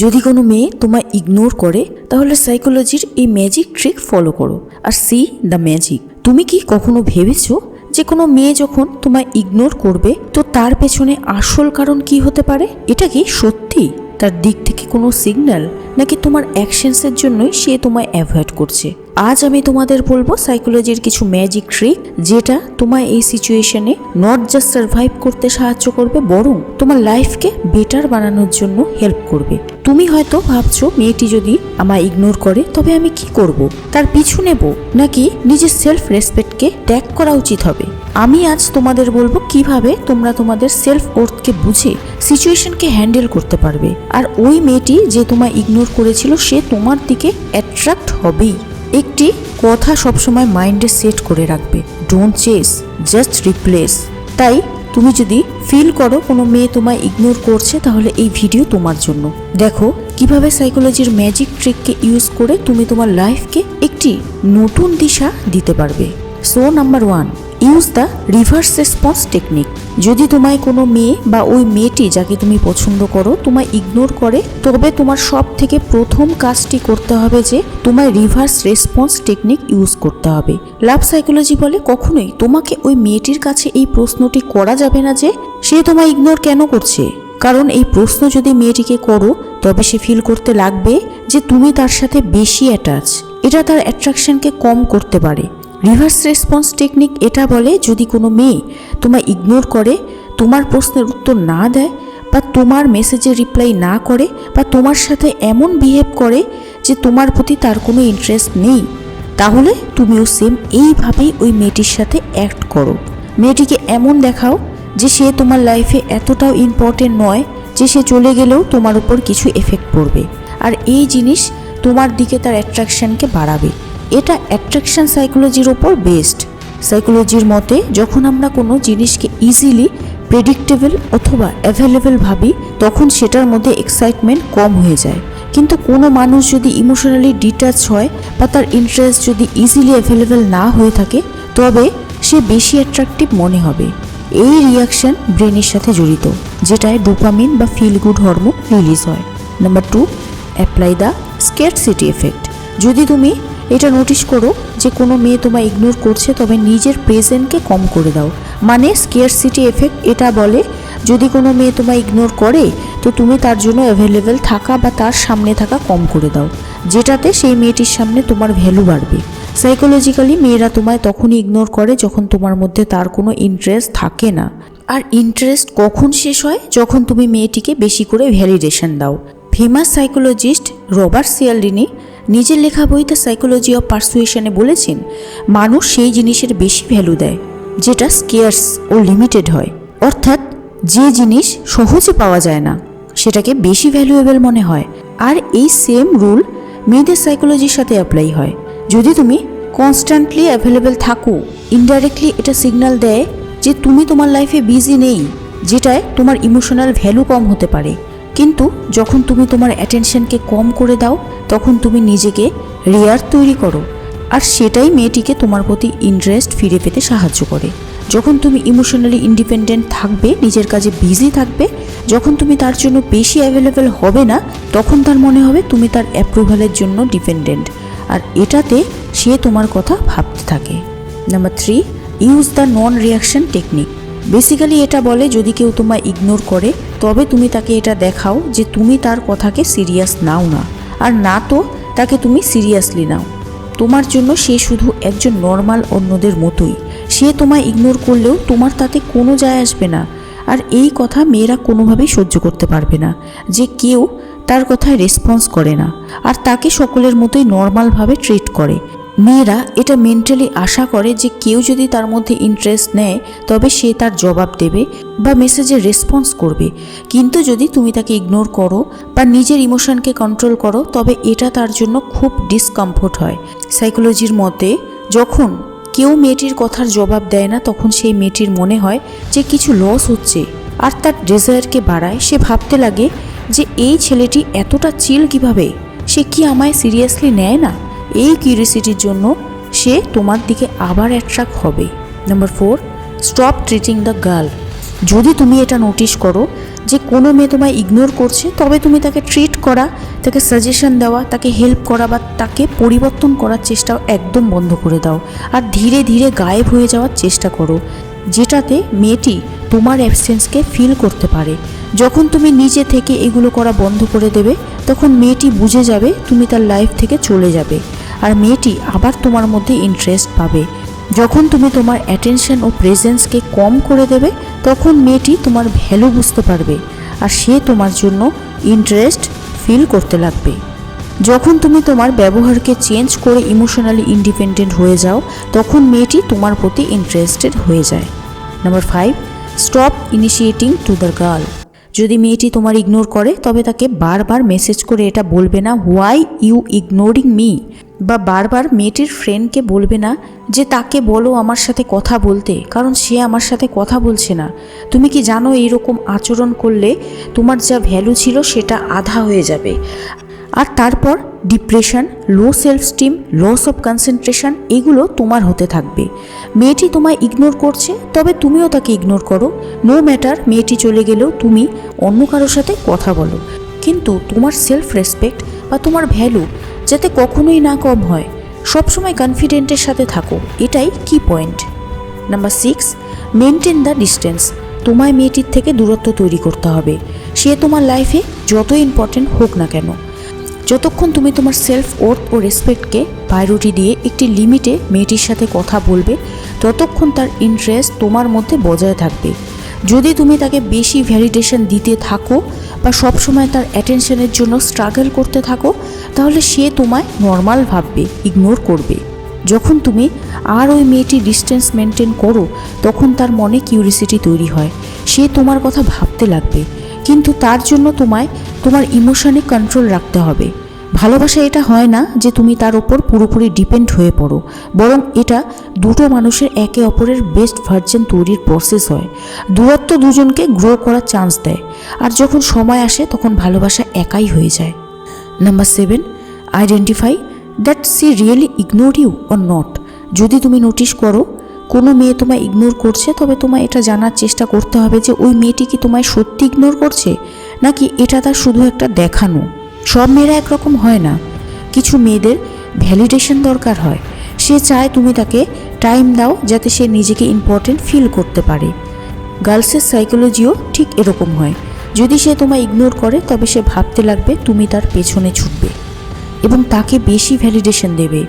যদি কোনো মেয়ে তোমায় ইগনোর করে, তাহলে সাইকোলজির এই ম্যাজিক ট্রিক ফলো করো আর সি দ্য ম্যাজিক তুমি কি কখনো ভেবেছো যে কোনো মেয়ে যখন তোমায় ইগনোর করবে, তো তার পেছনে আসল কারণ কি হতে পারে? এটা কি সত্যি? তার দিক থেকে কোনো সিগন্যাল নাকি তোমার অ্যাকশনসের জন্যই সে তোমায় অ্যাভয়েড করছে? আজ আমি তোমাদের বলব সাইকোলজির কিছু ম্যাজিক ট্রিক যেটা তোমায় এই সিচুয়েশনে নট জাস্ট সার্ভাইভ করতে সাহায্য করবে, বরং তোমার লাইফকে বেটার বানানোর জন্য হেল্প করবে। তুমি হয়তো ভাবছ, মেয়েটি যদি আমায় ইগনোর করে, তবে আমি কি করব? তার পিছু নেব নাকি নিজের সেলফ রেসপেক্টকে ট্যাগ করা উচিত হবে? আমি আজ তোমাদের বলব কীভাবে তোমরা তোমাদের সেলফ ওর্থকে বুঝে সিচুয়েশনকে হ্যান্ডেল করতে পারবে। আর ওই মেয়েটি যে তোমায় ইগনোর করেছিল, সে তোমার দিকে অ্যাট্রাক্ট হবেই। একটি কথা সবসময় মাইন্ডে সেট করে রাখবে। ডোন্ট চেস জাস্ট রিপ্লেস তাই তুমি যদি ফিল করো, কোনো মেয়ে তোমায় ইগনোর করছে, তাহলে এই ভিডিও তোমার জন্য। দেখো, কীভাবে সাইকোলজির ম্যাজিক ট্রিককে ইউজ করে তুমি তোমার লাইফকে একটি নতুন দিশা দিতে পারবে। So number one use the reverse response technique যদি তোমায় কোনো মেয়ে বা ওই মেয়েটি যাকে তুমি পছন্দ করো তোমায় ইগনোর করে, তবে তোমার সব থেকে প্রথম কাজটি করতে হবে যে তোমায় রিভার্স রেসপন্স টেকনিক ইউজ করতে হবে। লাভ সাইকোলজি বলে কখনোই তোমাকে ওই মেয়েটির কাছে এই প্রশ্নটি করা যাবে না যে সে তোমায় ইগনোর কেন করছে। কারণ এই প্রশ্ন যদি মেয়েটিকে করো, তবে সে ফিল করতে লাগবে যে তুমি তার সাথে বেশি অ্যাটাচ এটা তার অ্যাট্রাকশনকে কম করতে পারে। রিভার্স রেসপন্স টেকনিক এটা বলে, যদি কোনো মেয়ে তোমায় ইগনোর করে, তোমার প্রশ্নের উত্তর না দেয় বা তোমার মেসেজে রিপ্লাই না করে বা তোমার সাথে এমন বিহেভ করে যে তোমার প্রতি তার কোনো ইন্টারেস্ট নেই, তাহলে তুমিও সেম এইভাবেই ওই মেয়েটির সাথে অ্যাক্ট করো। মেয়েটিকে এমন দেখাও যে সে তোমার লাইফে এতটাও ইম্পর্টেন্ট নয় যে সে চলে গেলেও তোমার উপর কিছু এফেক্ট পড়বে। আর এই জিনিস তোমার দিকে তার অ্যাট্রাকশনকে বাড়াবে। এটা অ্যাট্রাকশন সাইকোলজির ওপর বেসড সাইকোলজির মতে, যখন আমরা কোনো জিনিসকে ইজিলি প্রেডিক্টেবল অথবা অ্যাভেলেবেল ভাবি, তখন সেটার মধ্যে এক্সাইটমেন্ট কম হয়ে যায়। কিন্তু কোনো মানুষ যদি ইমোশনালি ডিটাচ হয় বা তার ইন্টারেস্ট যদি ইজিলি অ্যাভেলেবেল না হয়ে থাকে, তবে সে বেশি অ্যাট্রাকটিভ মনে হবে। এই রিয়াকশন ব্রেনের সাথে জড়িত, যেটায় ডোপামিন বা ফিল গুড হরমোন রিলিজ হয়। Number two apply the scarcity effect যদি তুমি এটা নোটিশ করো যে কোনো মেয়ে তোমায় ইগনোর করছে, তবে নিজের প্রেজেন্টকে কম করে দাও। মানে স্কেয়ার সিটি এফেক্ট এটা বলে, যদি কোনো মেয়ে তোমায় ইগনোর করে, তো তুমি তার জন্য অ্যাভেলেবেল থাকা বা তার সামনে থাকা কম করে দাও। যেটাতে সেই মেয়েটির সামনে তোমার ভ্যালু বাড়বে। সাইকোলজিক্যালি মেয়েরা তোমায় তখনই ইগনোর করে যখন তোমার মধ্যে তার কোনো ইন্টারেস্ট থাকে না। আর ইন্টারেস্ট কখন শেষ হয়? যখন তুমি মেয়েটিকে বেশি করে ভ্যালিডেশন দাও। ফেমাস সাইকোলজিস্ট রবার্ট সিয়ালডিনি নিজের লেখা বই দ্য সাইকোলজি অফ পারসুয়েশনে বলেছেন, মানুষ সেই জিনিসের বেশি ভ্যালু দেয়, যেটা স্কেয়ার্স ও লিমিটেড হয়। অর্থাৎ যে জিনিস সহজে পাওয়া যায় না, সেটাকে বেশি ভ্যালুয়েবল মনে হয়। আর এই সেম রুল মেয়েদের সাইকোলজির সাথে অ্যাপ্লাই হয়। যদি তুমি কনস্ট্যান্টলি অ্যাভেলেবেল থাকো ইনডাইরেক্টলি এটা সিগন্যাল দেয় যে তুমি তোমার লাইফে বিজি নেই, যেটায় তোমার ইমোশনাল ভ্যালু কম হতে পারে। কিন্তু যখন তুমি তোমার অ্যাটেনশনকে কম করে দাও, তখন তুমি নিজেকে রেয়ার তৈরি করো। আর সেটাই মেয়েটিকে তোমার প্রতি ইন্টারেস্ট ফিরে পেতে সাহায্য করে। যখন তুমি ইমোশনালি ইন্ডিপেন্ডেন্ট থাকবে, নিজের কাজে বিজি থাকবে, যখন তুমি তার জন্য বেশি অ্যাভেলেবেল হবে না, তখন তার মনে হবে তুমি তার অ্যাপ্রুভালের জন্য ডিপেন্ডেন্ট আর এটাতে সে তোমার কথা ভাবতে থাকে। Number three use the non reaction technique basically এটা বলে যদি কেউ তোমায় ইগনোর করে, তবে তুমি তাকে এটা দেখাও যে তুমি তার কথাকে সিরিয়াস নাও না। আর না তো, তাকে তুমি সিরিয়াসলি নাও। তোমার জন্য সে শুধু একজন নর্মাল অন্যদের মতোই। সে তোমায় ইগনোর করলেও তোমার তাতে কোনো যায় আসবে না। আর এই কথা মেয়েরা কোনোভাবেই সহ্য করতে পারবে না। যে কেউ তার কথায় রেসপন্স করে না। আর তাকে সকলের মতোই নর্মালভাবে ট্রিট করে। মেয়েরা এটা মেন্টালি আশা করে যে কেউ যদি তার মধ্যে ইন্টারেস্ট নেয়, তবে সে তার জবাব দেবে বা মেসেজের রেসপন্স করবে। কিন্তু যদি তুমি তাকে ইগনোর করো বা নিজের ইমোশনকে কন্ট্রোল করো, তবে এটা তার জন্য খুব ডিসকমফোর্ট হয়। সাইকোলজির মতে, যখন কেউ মেয়েটির কথার জবাব দেয় না, তখন সেই মেয়েটির মনে হয় যে কিছু লস হচ্ছে আর তার ডিজায়ারকে বাড়ায়। সে ভাবতে লাগে যে এই ছেলেটি এতটা চিল কীভাবে? সে কি আমায় সিরিয়াসলি নেয় না? এই কিউরিসিটির জন্য সে তোমার দিকে আবার অ্যাট্রাক্ট হবে। Number four stop treating the girl যদি তুমি এটা নোটিশ করো যে কোনো মেয়ে তোমায় ইগনোর করছে, তবে তুমি তাকে ট্রিট করা, তাকে সাজেশন দেওয়া, তাকে হেল্প করা বা তাকে পরিবর্তন করার চেষ্টাও একদম বন্ধ করে দাও। আর ধীরে ধীরে গায়েব হয়ে যাওয়ার চেষ্টা করো, যেটাতে মেয়েটি তোমার অ্যাবসেন্সকে ফিল করতে পারে। যখন তুমি নিজে থেকে এগুলো করা বন্ধ করে দেবে, তখন মেয়েটি বুঝে যাবে তুমি তার লাইফ থেকে চলে যাবে। আর মেয়েটি আবার তোমার মধ্যে ইন্টারেস্ট পাবে। যখন তুমি তোমার অ্যাটেনশন ও প্রেজেন্সকে কম করে দেবে, তখন মেয়েটি তোমার ভ্যালু বুঝতে পারবে আর সে তোমার জন্য ইন্টারেস্ট ফিল করতে লাগবে। যখন তুমি তোমার ব্যবহারকে চেঞ্জ করে ইমোশনালি ইন্ডিপেন্ডেন্ট হয়ে যাও, তখন মেয়েটি তোমার প্রতি ইন্টারেস্টেড হয়ে যায়। Number five stop initiating to the girl যদি মেয়েটি তোমার ইগনোর করে, তবে তাকে বারবার মেসেজ করে এটা বলবে না হোয়াই ইউ ইগনোরিং মি বা বারবার মেয়েটির ফ্রেন্ডকে বলবে না যে তাকে বলো আমার সাথে কথা বলতে, কারণ সে আমার সাথে কথা বলছে না। তুমি কি জানো এইরকম আচরণ করলে তোমার যা ভ্যালু ছিল সেটা আধা হয়ে যাবে। আর তারপর depression low self esteem loss of concentration এগুলো তোমার হতে থাকবে। মেয়েটি তোমায় ইগনোর করছে, তবে তুমিও তাকে ইগনোর করো। নো ম্যাটার মেয়েটি চলে গেলেও তুমি অন্য কারোর সাথে কথা বলো। কিন্তু তোমার সেলফ রেসপেক্ট বা তোমার ভ্যালু যাতে কখনোই না কম হয়। সবসময় কনফিডেন্টের সাথে থাকো, এটাই কি point number six maintain the distance তোমায় মেয়েটির থেকে দূরত্ব তৈরি করতে হবে। সে তোমার লাইফে যত ইম্পর্টেন্ট হোক না কেন। যতক্ষণ তুমি তোমার সেলফ ওর্থ ও রেসপেক্টকে প্রায়োরিটি দিয়ে একটি লিমিটে মেয়েটির সাথে কথা বলবে, ততক্ষণ তার ইন্টারেস্ট তোমার মধ্যে বজায় থাকবে। যদি তুমি তাকে বেশি ভ্যালিডেশন দিতে থাকো বা সবসময় তার অ্যাটেনশনের জন্য স্ট্রাগল করতে থাকো, তাহলে সে তোমায় নর্মাল ভাববে ইগনোর করবে। যখন তুমি আর ওই মেয়েটি ডিস্টেন্স মেনটেন করো, তখন তার মনে কিউরিসিটি তৈরি হয়। সে তোমার কথা ভাবতে লাগবে, কিন্তু তার জন্য তোমায় তোমার ইমোশনে কন্ট্রোল রাখতে হবে। ভালোবাসা এটা হয় না যে তুমি তার ওপর পুরোপুরি ডিপেন্ড হয়ে পড়ো। বরং এটা দুটো মানুষের একে অপরের বেস্ট ভার্জন তৈরির প্রসেস হয়। দূরত্ব দুজনকে গ্রো করার চান্স দেয়। আর যখন সময় আসে, তখন ভালোবাসা একাই হয়ে যায়। Number seven identify that she really ignore you or not যদি তুমি নোটিশ করো, কোনো মেয়ে তোমায় ইগনোর করছে, তবে তোমায় এটা জানার চেষ্টা করতে হবে যে ওই মেয়েটি কি তোমায় সত্যি ইগনোর করছে? নাকি এটা তার শুধু একটা দেখানো? সব মেয়েরা একরকম হয় না। কিছু মেয়েদের ভ্যালিডেশন দরকার হয়। সে চায় তুমি তাকে টাইম দাও যাতে সে নিজেকে ইম্পর্টেন্ট ফিল করতে পারে। গার্লসের সাইকোলজিও ঠিক এরকম হয়। যদি সে তোমায় ইগনোর করে, তবে সে ভাবতে লাগবে তুমি তার পেছনে ছুটবে এবং তাকে বেশি ভ্যালিডেশন দেবে।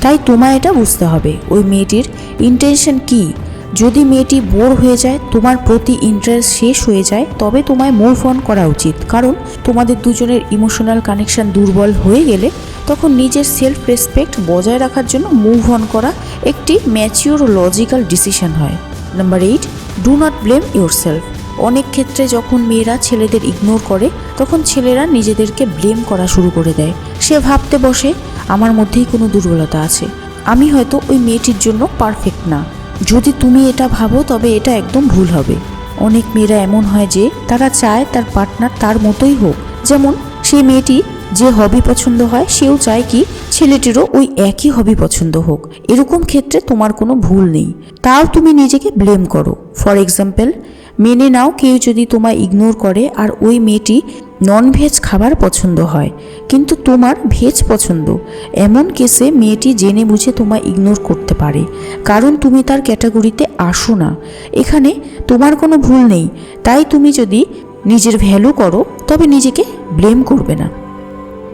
তাই তোমায় এটা বুঝতে হবে, ওই মেয়েটির ইন্টেনশন কি? যদি মেয়েটি বোর হয়ে যায়, তোমার প্রতি ইন্টারেস্ট শেষ হয়ে যায়, তবে তোমায় মুভ অন করা উচিত। কারণ তোমাদের দুজনের ইমোশনাল কানেকশন দুর্বল হয়ে গেলে তখন নিজের সেলফ রেসপেক্ট বজায় রাখার জন্য মুভ অন করা একটি ম্যাচিওর লজিক্যাল ডিসিশন হয়। Number eight do not blame yourself অনেক ক্ষেত্রে যখন মেয়েরা ছেলেদের ইগনোর করে, তখন ছেলেরা নিজেদেরকে ব্লেম করা শুরু করে দেয়। সে ভাবতে বসে, আমার মধ্যেই কোনো দুর্বলতা আছে। আমি হয়তো ওই মেয়েটির জন্য পারফেক্ট না। যদি তুমি এটা ভাবো, তবে এটা একদম ভুল হবে। অনেক মেয়েরা এমন হয় যে, তারা চায় তার পার্টনার তার মতোই হোক। যেমন সেই মেয়েটি যে হবি পছন্দ হয়, সেও চায় কি ছেলেটিরও ওই একই হবি পছন্দ হোক। এরকম ক্ষেত্রে তোমার কোনো ভুল নেই। তাও তুমি নিজেকে ব্লেম করো। ফর এক্সাম্পল মেনে নাও কেউ যদি তোমায় ইগনোর করে আর ওই মেয়েটি নন ভেজ খাবার পছন্দ হয়, কিন্তু তোমার ভেজ পছন্দ। এমন কেসে মেয়েটি জেনে বুঝে তোমায় ইগনোর করতে পারে। কারণ তুমি তার ক্যাটাগরিতে আসো না। এখানে তোমার কোনো ভুল নেই। তাই তুমি যদি নিজের ভ্যালু করো, তবে নিজেকে ব্লেম করবে না।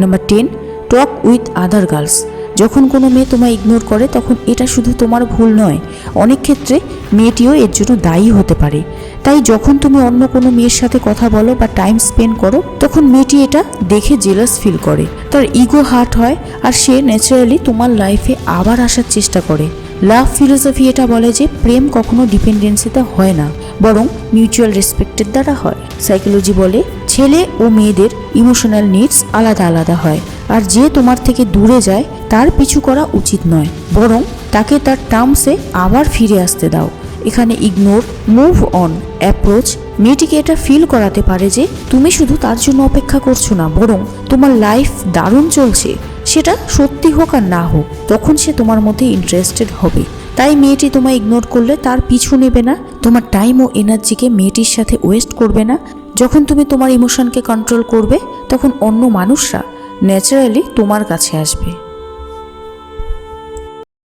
Number ten talk with other girls যখন কোনো মেয়ে তোমায় ইগনোর করে, তখন এটা শুধু তোমার ভুল নয়। অনেক ক্ষেত্রে মেয়েটিও এর জন্য দায়ী হতে পারে। তাই যখন তুমি অন্য কোনো মেয়ের সাথে কথা বলো বা টাইম স্পেন্ড করো, তখন মেয়েটি এটা দেখে জেলাস ফিল করে। তার ইগো হার্ট হয় আর সে ন্যাচারালি তোমার লাইফে আবার আসার চেষ্টা করে। লাভ ফিলোসফি এটা বলে যে প্রেম কখনো ডিপেন্ডেন্সিতে হয় না, বরং মিউচুয়াল রেসপেক্টের দ্বারা হয়। সাইকোলজি বলে ছেলে ও মেয়েদের ইমোশনাল নিডস আলাদা আলাদা হয়। আর যে তোমার থেকে দূরে যায়, তার পিছু করা উচিত নয়। বরং তাকে তার টার্মসে আবার ফিরে আসতে দাও। এখানে ইগনোর মুভ অন অ্যাপ্রোচ মেয়েটিকে এটা ফিল করাতে পারে যে তুমি শুধু তার জন্য অপেক্ষা করছ না, বরং তোমার লাইফ দারুণ চলছে। সেটা সত্যি হোক আর না হোক, তখন সে তোমার মধ্যে ইন্টারেস্টেড হবে। তাই মেয়েটি তোমায় ইগনোর করলে তার পিছু নেবে না। তোমার টাইম ও এনার্জিকে মেয়েটির সাথে ওয়েস্ট করবে না। যখন তুমি তোমার ইমোশনকে কন্ট্রোল করবে তখন অন্য মানুষরা ন্যাচারালি তোমার কাছে আসবে।